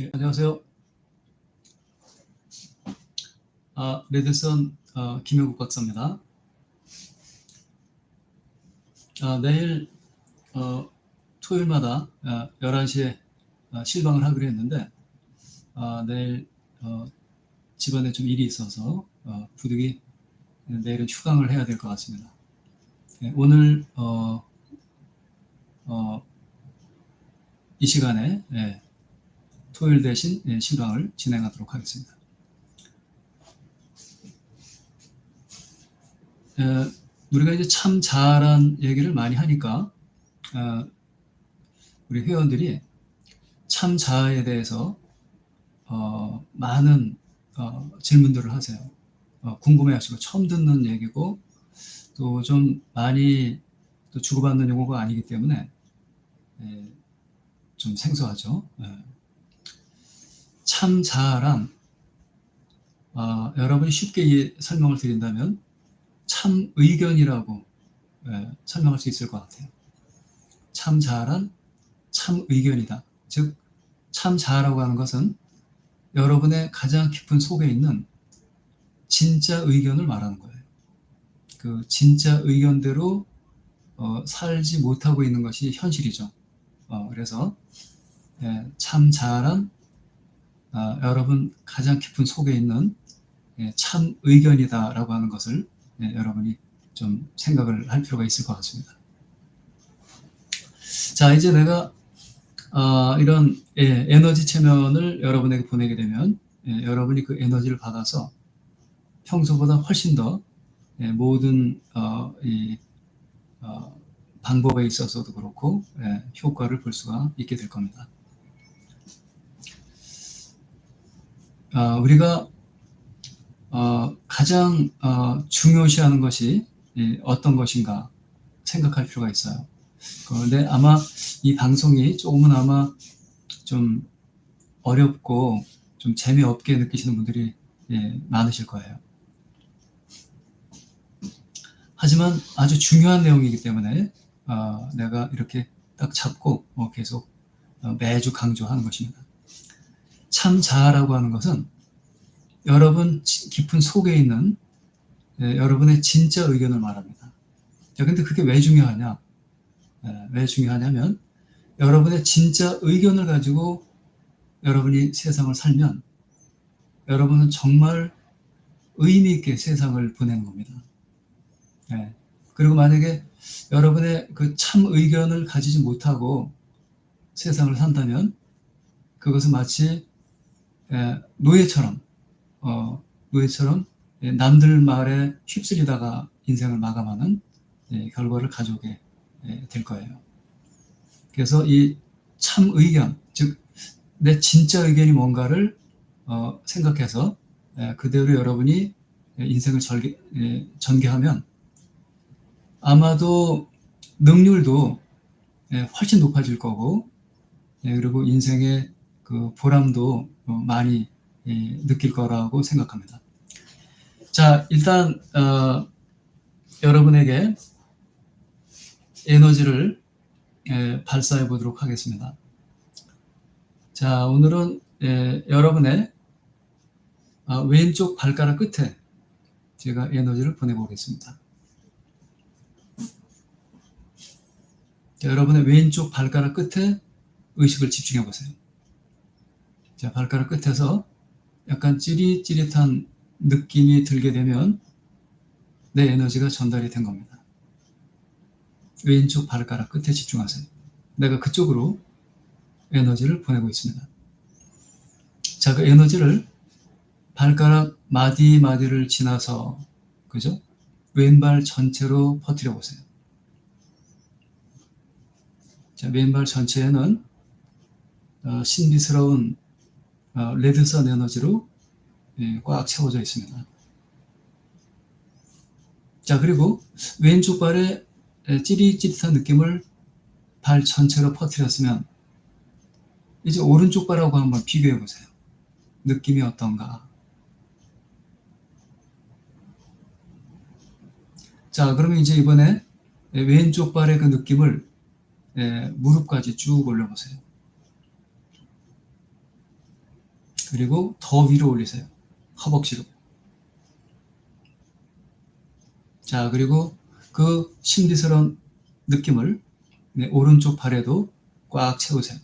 예, 안녕하세요. 아, 레드선 어, 김효국 박사입니다. 아, 내일 어, 토요일마다 어, 11시에 어, 실방을 하기로 했는데 아, 내일 어, 집안에 좀 일이 있어서 어, 부득이 내일은 휴강을 해야 될 것 같습니다. 예, 오늘 어, 어, 이 시간에 예, 토요일 대신 예, 실방을 진행하도록 하겠습니다. 에, 우리가 이제 참 잘한 얘기를 많이 하니까 어, 우리 회원들이 참 자아에 대해서 어, 많은 어, 질문들을 하세요. 어, 궁금해하시고 처음 듣는 얘기고 또 좀 많이 또 주고받는 용어가 아니기 때문에 예, 좀 생소하죠. 예. 참 자아란 어, 여러분이 쉽게 이 설명을 드린다면 참 의견이라고 예, 설명할 수 있을 것 같아요. 참 자아란 참 의견이다. 즉, 참 자아라고 하는 것은 여러분의 가장 깊은 속에 있는 진짜 의견을 말하는 거예요. 그 진짜 의견대로 어, 살지 못하고 있는 것이 현실이죠. 어, 그래서 예, 참 자아란 아, 여러분 가장 깊은 속에 있는 예, 참 의견이다라고 하는 것을 예, 여러분이 좀 생각을 할 필요가 있을 것 같습니다. 자, 이제 내가 아, 이런 예, 에너지 체면을 여러분에게 보내게 되면 예, 여러분이 그 에너지를 받아서 평소보다 훨씬 더 예, 모든 어, 이, 어, 방법에 있어서도 그렇고 예, 효과를 볼 수가 있게 될 겁니다. 어, 우리가 어, 가장 어, 중요시하는 것이 예, 어떤 것인가 생각할 필요가 있어요. 그런데 아마 이 방송이 조금은 아마 좀 어렵고 좀 재미없게 느끼시는 분들이 예, 많으실 거예요. 하지만 아주 중요한 내용이기 때문에 어, 내가 이렇게 딱 잡고 어, 계속 어, 매주 강조하는 것입니다. 참 자아라고 하는 것은 여러분 깊은 속에 있는 예, 여러분의 진짜 의견을 말합니다. 자, 근데 그게 왜 중요하냐? 예, 왜 중요하냐면 여러분의 진짜 의견을 가지고 여러분이 세상을 살면 여러분은 정말 의미 있게 세상을 보내는 겁니다. 예, 그리고 만약에 여러분의 그 참 의견을 가지지 못하고 세상을 산다면 그것은 마치 예, 노예처럼 어, 노예처럼 예, 남들 말에 휩쓸리다가 인생을 마감하는 예, 결과를 가져오게 예, 될 거예요. 그래서 이 참 의견, 즉 내 진짜 의견이 뭔가를 어, 생각해서 예, 그대로 여러분이 인생을 절개, 예, 전개하면 아마도 능률도 예, 훨씬 높아질 거고 예, 그리고 인생의 그 보람도 어, 많이 예, 느낄 거라고 생각합니다. 자, 일단 어, 여러분에게 에너지를 예, 발사해 보도록 하겠습니다. 자, 오늘은 예, 여러분의 아, 왼쪽 발가락 끝에 제가 에너지를 보내보겠습니다. 자, 여러분의 왼쪽 발가락 끝에 의식을 집중해 보세요. 자, 발가락 끝에서 약간 찌릿찌릿한 느낌이 들게 되면 내 에너지가 전달이 된 겁니다. 왼쪽 발가락 끝에 집중하세요. 내가 그쪽으로 에너지를 보내고 있습니다. 자, 그 에너지를 발가락 마디 마디를 지나서 그죠? 왼발 전체로 퍼뜨려 보세요. 자, 왼발 전체에는 어, 신비스러운 어, 레드선 에너지로 예, 꽉 채워져 있습니다. 자, 그리고 왼쪽 발에 예, 찌릿찌릿한 느낌을 발 전체로 퍼뜨렸으면 이제 오른쪽 발하고 한번 비교해 보세요. 느낌이 어떤가? 자, 그러면 이제 이번에 예, 왼쪽 발의 그 느낌을 예, 무릎까지 쭉 올려보세요. 그리고 더 위로 올리세요. 허벅지로. 자, 그리고 그 신비스러운 느낌을 네, 오른쪽 팔에도 꽉 채우세요.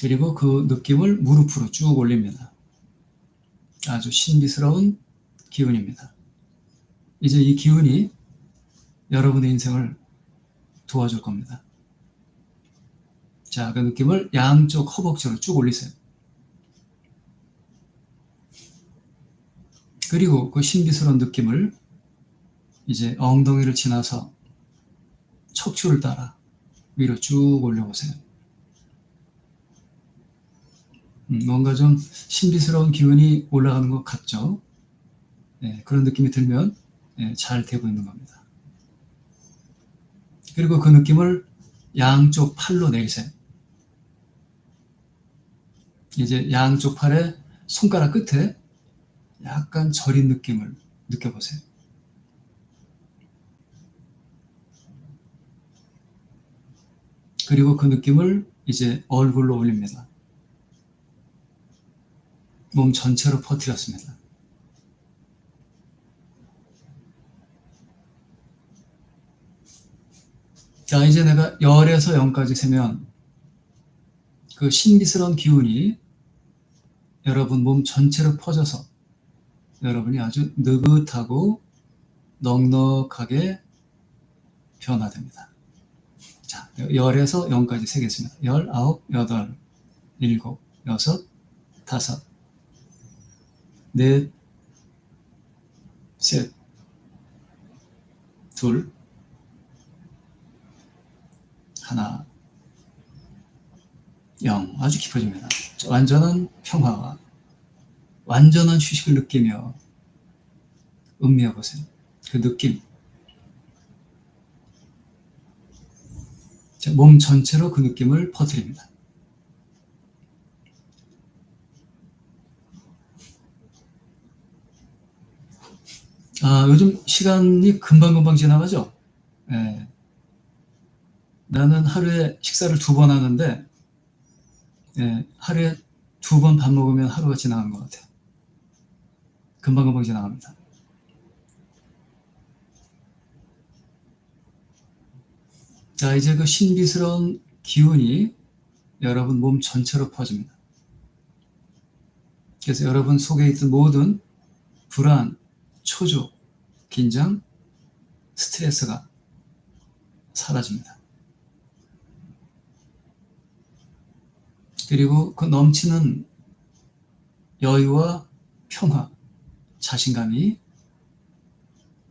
그리고 그 느낌을 무릎으로 쭉 올립니다. 아주 신비스러운 기운입니다. 이제 이 기운이 여러분의 인생을 도와줄 겁니다. 자, 그 느낌을 양쪽 허벅지로 쭉 올리세요. 그리고 그 신비스러운 느낌을 이제 엉덩이를 지나서 척추를 따라 위로 쭉 올려보세요. 음, 뭔가 좀 신비스러운 기운이 올라가는 것 같죠? 네, 그런 느낌이 들면 네, 잘 되고 있는 겁니다. 그리고 그 느낌을 양쪽 팔로 내리세요. 이제 양쪽 팔에 손가락 끝에 약간 저린 느낌을 느껴보세요. 그리고 그 느낌을 이제 얼굴로 올립니다. 몸 전체로 퍼뜨렸습니다. 자, 이제 내가 열에서 0까지 세면 그 신비스러운 기운이 여러분 몸 전체로 퍼져서 여러분이 아주 느긋하고 넉넉하게 변화됩니다. 자, 열에서 0까지 세겠습니다. 열, 아홉, 여덟, 일곱, 여섯, 다섯, 넷, 셋, 둘, 하나, 영. 아주 깊어집니다. 완전한 평화와 완전한 휴식을 느끼며 음미해 보세요. 그 느낌. 자, 몸 전체로 그 느낌을 퍼뜨립니다. 아, 요즘 시간이 금방금방 지나가죠? 예. 나는 하루에 식사를 두 번 하는데, 예, 하루에 두 번 밥 먹으면 하루가 지나가는 것 같아요. 금방금방 지나갑니다. 자, 이제 그 신비스러운 기운이 여러분 몸 전체로 퍼집니다. 그래서 여러분 속에 있던 모든 불안, 초조, 긴장, 스트레스가 사라집니다. 그리고 그 넘치는 여유와 평화, 자신감이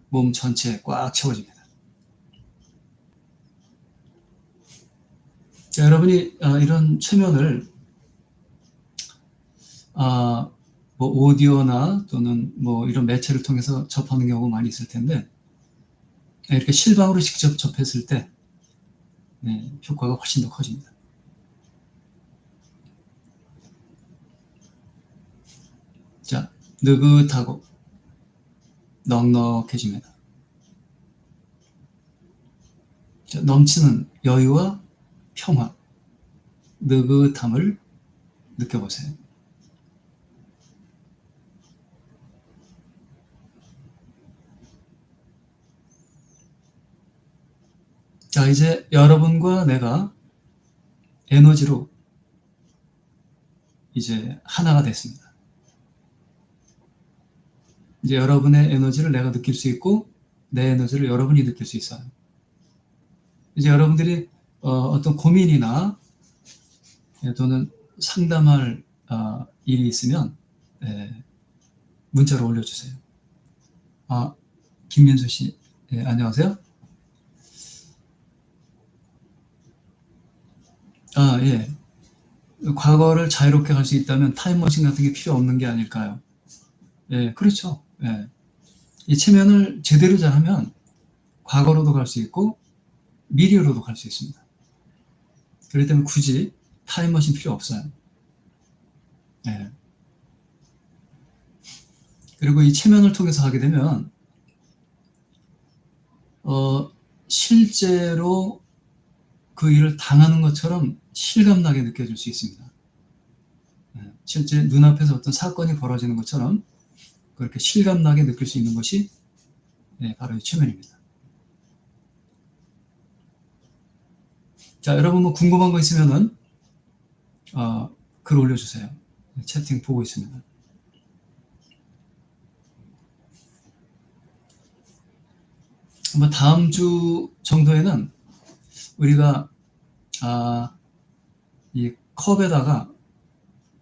몸 전체에 꽉 채워집니다. 자, 여러분이 어, 이런 최면을 아, 뭐 오디오나 또는 뭐 이런 매체를 통해서 접하는 경우가 많이 있을 텐데 이렇게 실방으로 직접 접했을 때 네, 효과가 훨씬 더 커집니다. 자, 느긋하고 넉넉해집니다. 자, 넘치는 여유와 평화, 느긋함을 느껴보세요. 자, 이제 여러분과 내가 에너지로 이제 하나가 됐습니다. 이제 여러분의 에너지를 내가 느낄 수 있고 내 에너지를 여러분이 느낄 수 있어요. 이제 여러분들이 어, 떤 고민이나 예, 또는 상담할 어, 일이 있으면 예, 문자로 올려주세요. 아, 김민수 씨, 예, 안녕하세요. 아, 예. 과거를 자유롭게 갈 수 있다면 타임머신 같은 게 필요 없는 게 아닐까요? 예, 그렇죠. 예. 이 체면을 제대로 잘하면 과거로도 갈 수 있고 미래로도 갈 수 있습니다. 그렇기 때문에 굳이 타임머신 필요 없어요. 예. 그리고 이 체면을 통해서 하게 되면 어, 실제로 그 일을 당하는 것처럼 실감나게 느껴질 수 있습니다. 예, 실제 눈앞에서 어떤 사건이 벌어지는 것처럼 그렇게 실감나게 느낄 수 있는 것이 예, 바로 이 최면입니다. 자, 여러분 뭐 궁금한 거 있으면은 어, 글 올려주세요. 채팅 보고 있습니다. 아마 다음 주 정도에는 우리가 아, 이 컵에다가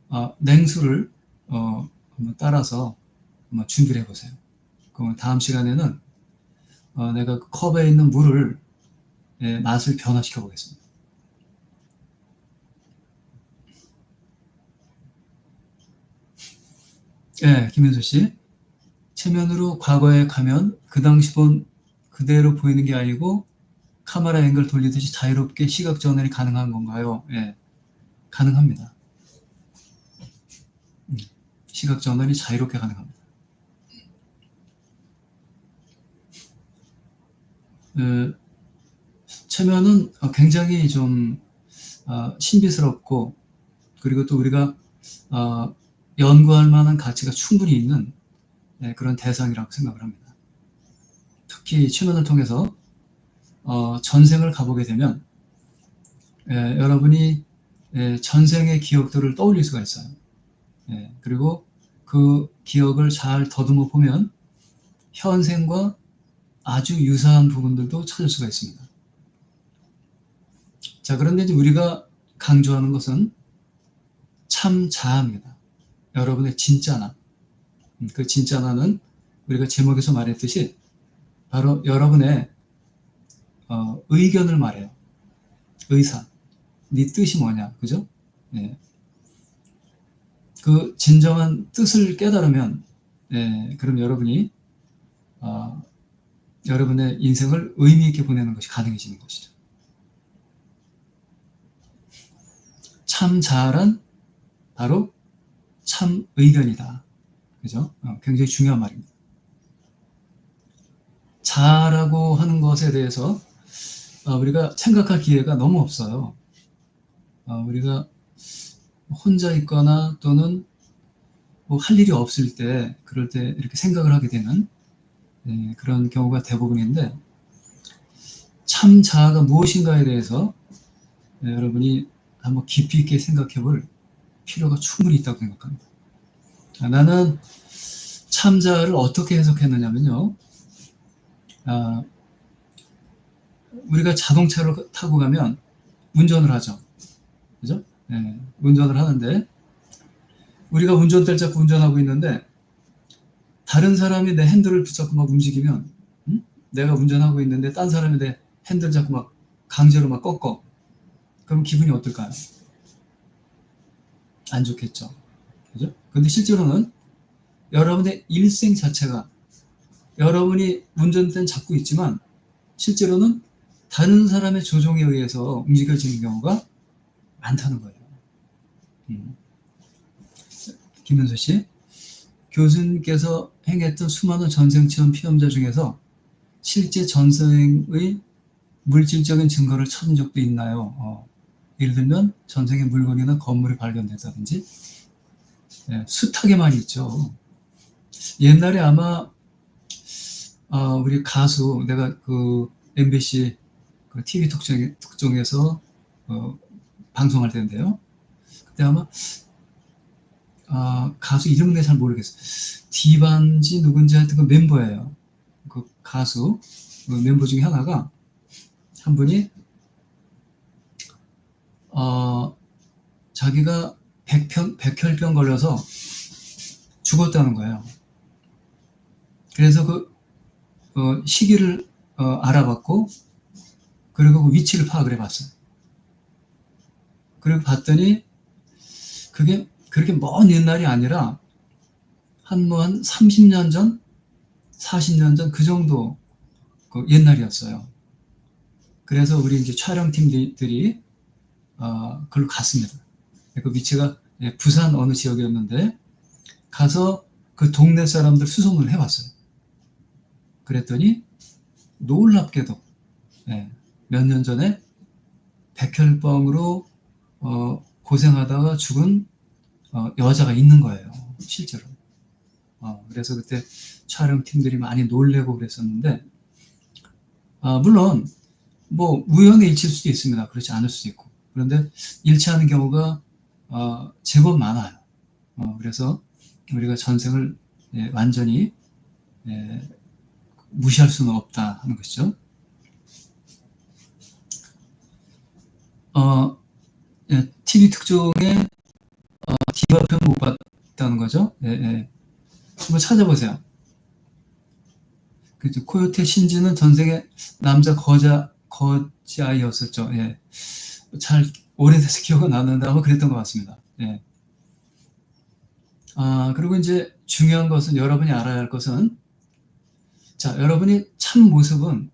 어, 냉수를 어, 따라서 한번 준비를 해보세요. 그러면 다음 시간에는 어, 내가 그 컵에 있는 물을 예, 맛을 변화시켜 보겠습니다. 예, 김현수 씨. 체면으로 과거에 가면 그 당시 본 그대로 보이는 게 아니고 카메라 앵글 돌리듯이 자유롭게 시각 전환이 가능한 건가요? 예, 가능합니다. 음, 시각 전환이 자유롭게 가능합니다. 체면은 굉장히 좀 어, 신비스럽고 그리고 또 우리가 어, 연구할 만한 가치가 충분히 있는 네, 그런 대상이라고 생각을 합니다. 특히 최면을 통해서 어, 전생을 가보게 되면 예, 여러분이 예, 전생의 기억들을 떠올릴 수가 있어요. 예, 그리고 그 기억을 잘 더듬어 보면 현생과 아주 유사한 부분들도 찾을 수가 있습니다. 자, 그런데 이제 우리가 강조하는 것은 참 자아입니다. 여러분의 진짜나. 음, 그 진짜 나는 우리가 제목에서 말했듯이 바로 여러분의 어, 의견을 말해요. 의사. 네 뜻이 뭐냐, 그죠? 예. 그 진정한 뜻을 깨달으면, 예, 그럼 여러분이 어, 여러분의 인생을 의미 있게 보내는 것이 가능해지는 것이죠. 참 자아란 바로 참 의견이다. 그죠? 어, 굉장히 중요한 말입니다. 자라고 하는 것에 대해서 어, 우리가 생각할 기회가 너무 없어요. 어, 우리가 혼자 있거나 또는 뭐 할 일이 없을 때 그럴 때 이렇게 생각을 하게 되는 네, 그런 경우가 대부분인데 참 자아가 무엇인가에 대해서 네, 여러분이 한번 깊이 있게 생각해 볼 필요가 충분히 있다고 생각합니다. 아, 나는 참자를 어떻게 해석했느냐면요. 아, 우리가 자동차를 타고 가면 운전을 하죠. 그죠? 네, 운전을 하는데 우리가 운전대를 잡고 운전하고 있는데 다른 사람이 내 핸들을 붙잡고 막 움직이면 응? 내가 운전하고 있는데 딴 사람이 내 핸들 잡고 막 강제로 막 꺾어. 그럼 기분이 어떨까요? 안 좋겠죠. 그죠? 근데 실제로는 여러분의 일생 자체가 여러분이 운전대는 잡고 있지만 실제로는 다른 사람의 조종에 의해서 움직여지는 경우가 많다는 거예요. 음. 김현수 씨, 교수님께서 행했던 수많은 전생 체험 피험자 중에서 실제 전생의 물질적인 증거를 찾은 적도 있나요? 어. 예를 들면 전생에 물건이나 건물이 발견됐다든지 네, 숱하게 많이 있죠. 옛날에 아마 어, 우리 가수 내가 그 MBC 그 TV 특종, 특종에서 어, 방송할 때인데요. 그때 아마 어, 가수 이름은 내가 잘 모르겠어요. 디반지 누군지 하여튼 그 멤버예요. 그 가수 그 멤버 중에 하나가 한 분이 어, 자기가 백편, 백혈병 걸려서 죽었다는 거예요. 그래서 그 어, 시기를 어, 알아봤고 그리고 그 위치를 파악을 해봤어요. 그리고 봤더니 그게 그렇게 먼 옛날이 아니라 한뭐 30년 전, 40년 전 그 정도 그 옛날이었어요. 그래서 우리 이제 촬영팀들이 어, 그걸로 갔습니다. 그 위치가 예, 부산 어느 지역이었는데 가서 그 동네 사람들 수소문을 해봤어요. 그랬더니 놀랍게도 예, 몇년 전에 백혈병으로 어, 고생하다가 죽은 어, 여자가 있는 거예요. 실제로. 어, 그래서 그때 촬영팀들이 많이 놀래고 그랬었는데, 아, 물론, 뭐, 우연의 일치일 수도 있습니다. 그렇지 않을 수도 있고. 그런데 일치하는 경우가, 어, 제법 많아요. 어, 그래서 우리가 전생을 예, 완전히 예, 무시할 수는 없다 하는 것이죠. 어, 예, TV 특종에 어, 디바 편못 봤다는 거죠. 예, 예. 한번 찾아보세요. 그 코요테 신지는 전생에 남자 거자 거지 아이였었죠. 예. 잘 오래돼서 기억은 나는데 아마 그랬던 것 같습니다. 예. 아 그리고 이제 중요한 것은 여러분이 알아야 할 것은 자 여러분이 참 모습은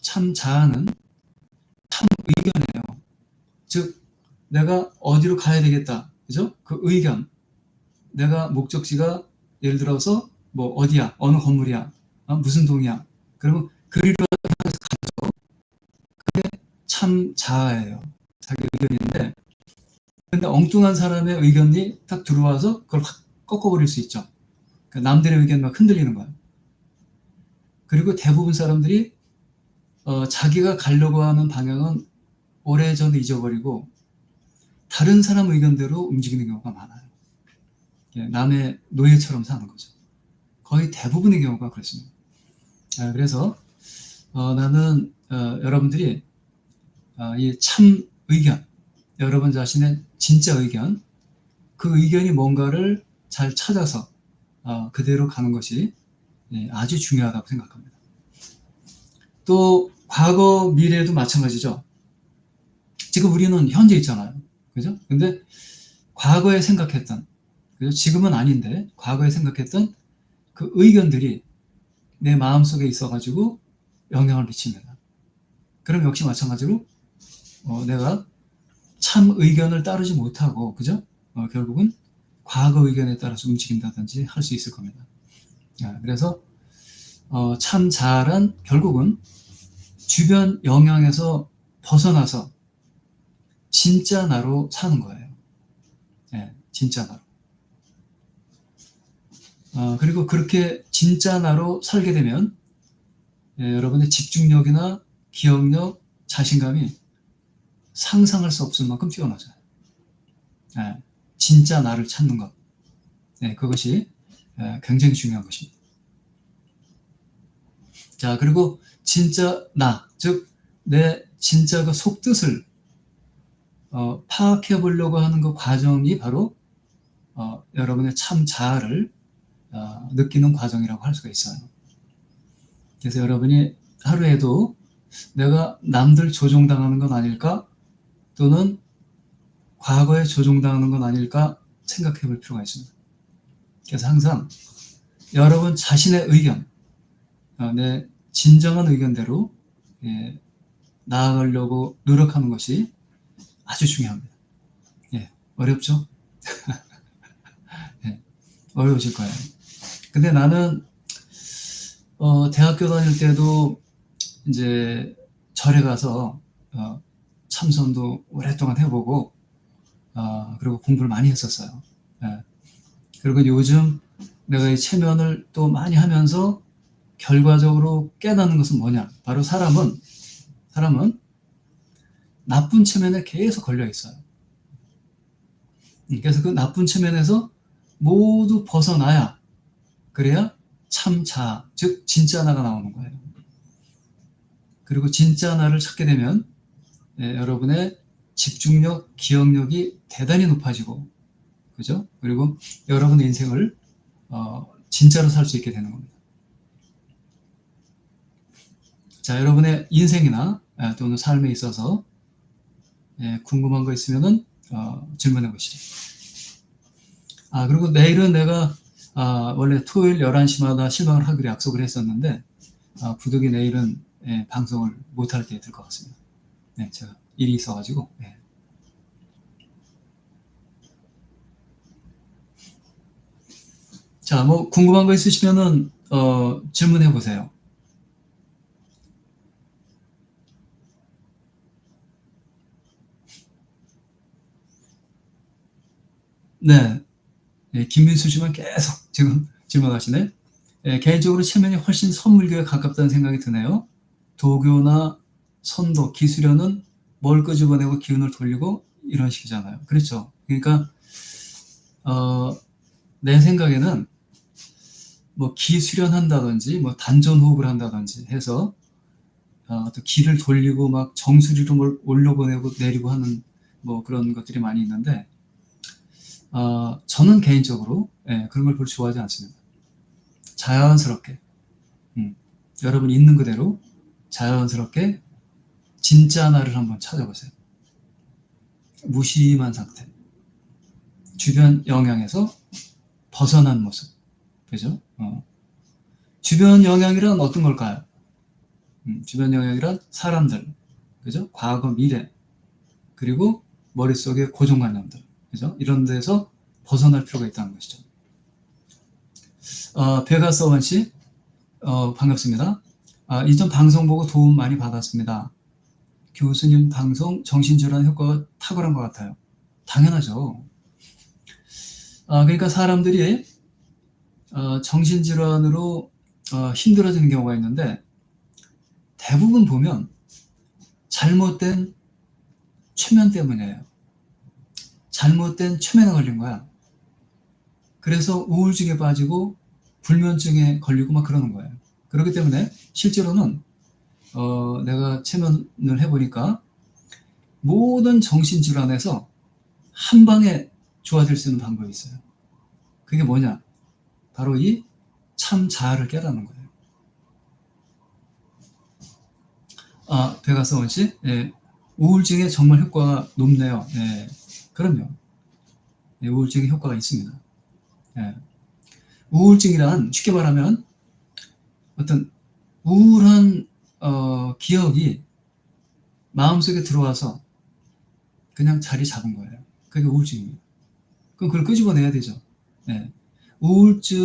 참 자아는 참 의견이에요. 즉 내가 어디로 가야 되겠다. 그죠? 그 의견. 내가 목적지가 예를 들어서 뭐 어디야? 어느 건물이야? 어? 무슨 동이야? 그러면 그리로 향해서 가죠. 그게 참 자아예요. 자기 의견인데 근데 엉뚱한 사람의 의견이 딱 들어와서 그걸 확 꺾어버릴 수 있죠. 그러니까 남들의 의견 막 흔들리는 거예요. 그리고 대부분 사람들이 어, 자기가 가려고 하는 방향은 오래전에 잊어버리고 다른 사람 의견대로 움직이는 경우가 많아요. 예, 남의 노예처럼 사는 거죠. 거의 대부분의 경우가 그렇습니다. 아, 그래서 어, 나는 어, 여러분들이 어, 이참 의견, 여러분 자신의 진짜 의견, 그 의견이 뭔가를 잘 찾아서 어, 그대로 가는 것이 예, 아주 중요하다고 생각합니다. 또 과거, 미래도 마찬가지죠. 지금 우리는 현재 있잖아요. 그죠? 근데 과거에 생각했던, 그죠? 지금은 아닌데, 과거에 생각했던 그 의견들이 내 마음속에 있어가지고 영향을 미칩니다. 그럼 역시 마찬가지로 어, 내가 참 의견을 따르지 못하고, 그죠? 어, 결국은 과거 의견에 따라서 움직인다든지 할 수 있을 겁니다. 아, 그래서 어, 참 잘한 결국은 주변 영향에서 벗어나서 진짜 나로 사는 거예요. 네, 진짜 나로. 어, 그리고 그렇게 진짜 나로 살게 되면 예, 여러분의 집중력이나 기억력, 자신감이 상상할 수 없을 만큼 뛰어나져요. 예, 진짜 나를 찾는 것. 예, 그것이 예, 굉장히 중요한 것입니다. 자, 그리고 진짜 나, 즉, 내 진짜 그 속뜻을 어, 파악해 보려고 하는 그 과정이 바로 어, 여러분의 참 자아를 어, 느끼는 과정이라고 할 수가 있어요. 그래서 여러분이 하루에도 내가 남들 조종당하는 건 아닐까? 또는 과거에 조종당하는 건 아닐까 생각해 볼 필요가 있습니다. 그래서 항상 여러분 자신의 의견, 어, 내 진정한 의견대로 예, 나아가려고 노력하는 것이 아주 중요합니다. 예, 어렵죠? 예, 어려우실 거예요. 근데 나는 어, 대학교 다닐 때도 이제 절에 가서 어, 참선도 오랫동안 해보고 어, 그리고 공부를 많이 했었어요. 예. 그리고 요즘 내가 이 체면을 또 많이 하면서 결과적으로 깨닫는 것은 뭐냐? 바로 사람은 사람은 나쁜 체면에 계속 걸려 있어요. 그래서 그 나쁜 체면에서 모두 벗어나야 그래야 참 자, 즉 진짜 나가 나오는 거예요. 그리고 진짜 나를 찾게 되면 예, 여러분의 집중력, 기억력이 대단히 높아지고, 그죠? 그리고 여러분의 인생을 어, 진짜로 살 수 있게 되는 겁니다. 자, 여러분의 인생이나 예, 또는 삶에 있어서 예, 궁금한 거 있으면은 어, 질문해 보시죠. 아 그리고 내일은 내가 아, 원래 토요일 11시마다 실방을 하기로 약속을 했었는데 아, 부득이 내일은 예, 방송을 못할 때 될 것 같습니다. 네, 제가 일이 있어가지고. 예. 자, 뭐 궁금한 거 있으시면은 어, 질문해 보세요. 네. 예, 김민수 씨만 계속 지금 질문하시네. 예, 개인적으로 체면이 훨씬 선물교에 가깝다는 생각이 드네요. 도교나 선도, 기수련은 뭘 끄집어내고 기운을 돌리고 이런 식이잖아요. 그렇죠. 그러니까 어, 내 생각에는 뭐 기수련 한다든지 뭐 단전호흡을 한다든지 해서 어, 또 기를 돌리고 막 정수리로 뭘 올려보내고 내리고 하는 뭐 그런 것들이 많이 있는데 어, 저는 개인적으로 예, 그런 걸 별로 좋아하지 않습니다. 자연스럽게 음, 여러분 있는 그대로 자연스럽게 진짜 나를 한번 찾아보세요. 무심한 상태. 주변 영향에서 벗어난 모습. 그죠? 어. 주변 영향이란 어떤 걸까요? 음, 주변 영향이란 사람들. 그죠? 과거, 미래. 그리고 머릿속의 고정관념들. 그죠? 이런 데서 벗어날 필요가 있다는 것이죠. 어, 베가서원 씨, 어, 반갑습니다. 아, 이전 방송 보고 도움 많이 받았습니다. 교수님 방송 정신질환 효과가 탁월한 것 같아요. 당연하죠. 아, 그러니까 사람들이 어, 정신질환으로 어, 힘들어지는 경우가 있는데 대부분 보면 잘못된 최면 때문이에요. 잘못된 최면에 걸린 거야. 그래서 우울증에 빠지고 불면증에 걸리고 막 그러는 거예요. 그렇기 때문에 실제로는 어, 내가 체면을 해보니까 모든 정신질환에서 한 방에 좋아질 수 있는 방법이 있어요. 그게 뭐냐? 바로 이 참 자아를 깨닫는 거예요. 아, 베가스원 씨, 예, 우울증에 정말 효과가 높네요. 예, 그럼요. 예, 우울증에 효과가 있습니다. 예. 우울증이란 쉽게 말하면 어떤 우울한 어, 기억이 마음속에 들어와서 그냥 자리 잡은 거예요. 그게 우울증입니다. 그럼 그걸 끄집어내야 되죠. 예. 우울증